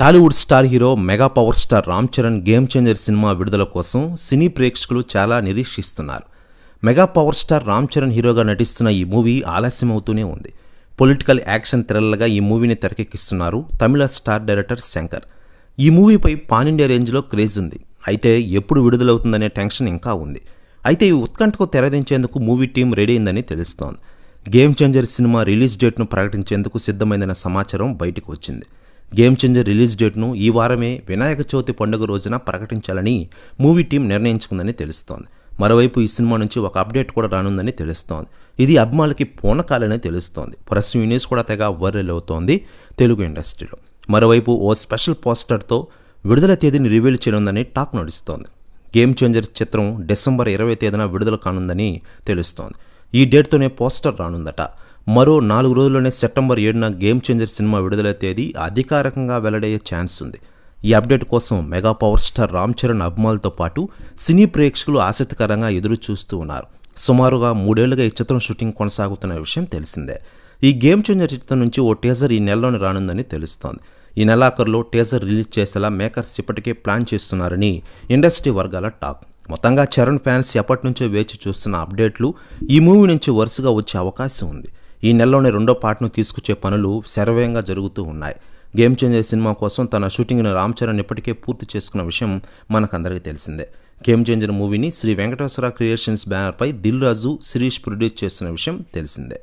Tollywood star hero mega power star Ram Charan game changer cinema విడుదల కోసం సినీ ప్రేక్షకులు చాలా నిరీక్షిస్తున్నారు. Mega power star Ram Charan హీరోగా నటిస్తున్న ఈ మూవీ ఆలస్యమవుతూనే ఉంది. పొలిటికల్ యాక్షన్ థ్రిల్లర్గా ఈ మూవీని తెరకెక్కిస్తున్నారు తమిళ స్టార్ డైరెక్టర్ శంకర్. ఈ మూవీపై పాన్ ఇండియా రేంజ్లో క్రేజ్ ఉంది. అయితే ఎప్పుడు విడుదలవుతుందనే టెన్షన్ ఇంకా ఉంది. అయితే ఈ ఉత్కంఠకు తెరదించేందుకు మూవీ టీం రెడీ అయిందని తెలుస్తోంది. గేమ్ చేంజర్ సినిమా రిలీజ్ డేట్ను ప్రకటించేందుకు సిద్ధమైందన్న సమాచారం బయటకు వచ్చింది. గేమ్ చేంజర్ రిలీజ్ డేట్ను ఈ వారమే వినాయక చవితి పండుగ రోజున ప్రకటించాలని మూవీ టీం నిర్ణయించుకుందని తెలుస్తోంది. మరోవైపు ఈ సినిమా నుంచి ఒక అప్డేట్ కూడా రానుందని తెలుస్తోంది. ఇది అభిమానులకి పూనకాలని తెలుస్తోంది. ప్రెస్ యూనిస్ కూడా తెగ వైరల్ అవుతోంది తెలుగు ఇండస్ట్రీలో. మరోవైపు ఓ స్పెషల్ పోస్టర్తో విడుదల తేదీని రివీల్ చేయనుందని టాక్ నడుస్తోంది. గేమ్ చేంజర్ చిత్రం డిసెంబర్ ఇరవై తేదీన విడుదల కానుందని తెలుస్తోంది. ఈ డేట్తోనే పోస్టర్ రానుందట. మరో నాలుగు రోజుల్లోనే సెప్టెంబర్ ఏడున గేమ్ చేంజర్ సినిమా విడుదల తేదీ అధికారికంగా వెల్లడయ్యే ఛాన్స్ ఉంది. ఈ అప్డేట్ కోసం mega power star Ram Charan అభిమానులతో పాటు సినీ ప్రేక్షకులు ఆసక్తికరంగా ఎదురు చూస్తూ ఉన్నారు. సుమారుగా మూడేళ్ళుగా ఈ చిత్రం షూటింగ్ కొనసాగుతున్న విషయం తెలిసిందే. ఈ గేమ్ చేంజర్ చిత్రం నుంచి ఓ టీజర్ ఈ నెలలోనే రానుందని తెలుస్తోంది. ఈ నెలాఖరులో టీజర్ రిలీజ్ చేసేలా మేకర్స్ ఇప్పటికే ప్లాన్ చేస్తున్నారని ఇండస్ట్రీ వర్గాల టాక్. మొత్తంగా చరణ్ ఫ్యాన్స్ ఎప్పటి నుంచో వేచి చూస్తున్న అప్డేట్లు ఈ మూవీ నుంచి వరుసగా వచ్చే అవకాశం ఉంది. ఈ నెలలోనే రెండో పార్ట్ను తీసుకొచ్చే పనులు శరవేగంగా జరుగుతూ ఉన్నాయి. గేమ్ చేంజర్ సినిమా కోసం తన షూటింగ్ను రామ్ చరణ్ ఇప్పటికే పూర్తి చేసుకున్న విషయం మనకందరికీ తెలిసిందే. గేమ్ చేంజర్ మూవీని శ్రీ వెంకటేశ్వర క్రియేషన్స్ బ్యానర్పై దిల్ రాజు శిరీష్ ప్రొడ్యూస్ చేస్తున్న విషయం తెలిసిందే.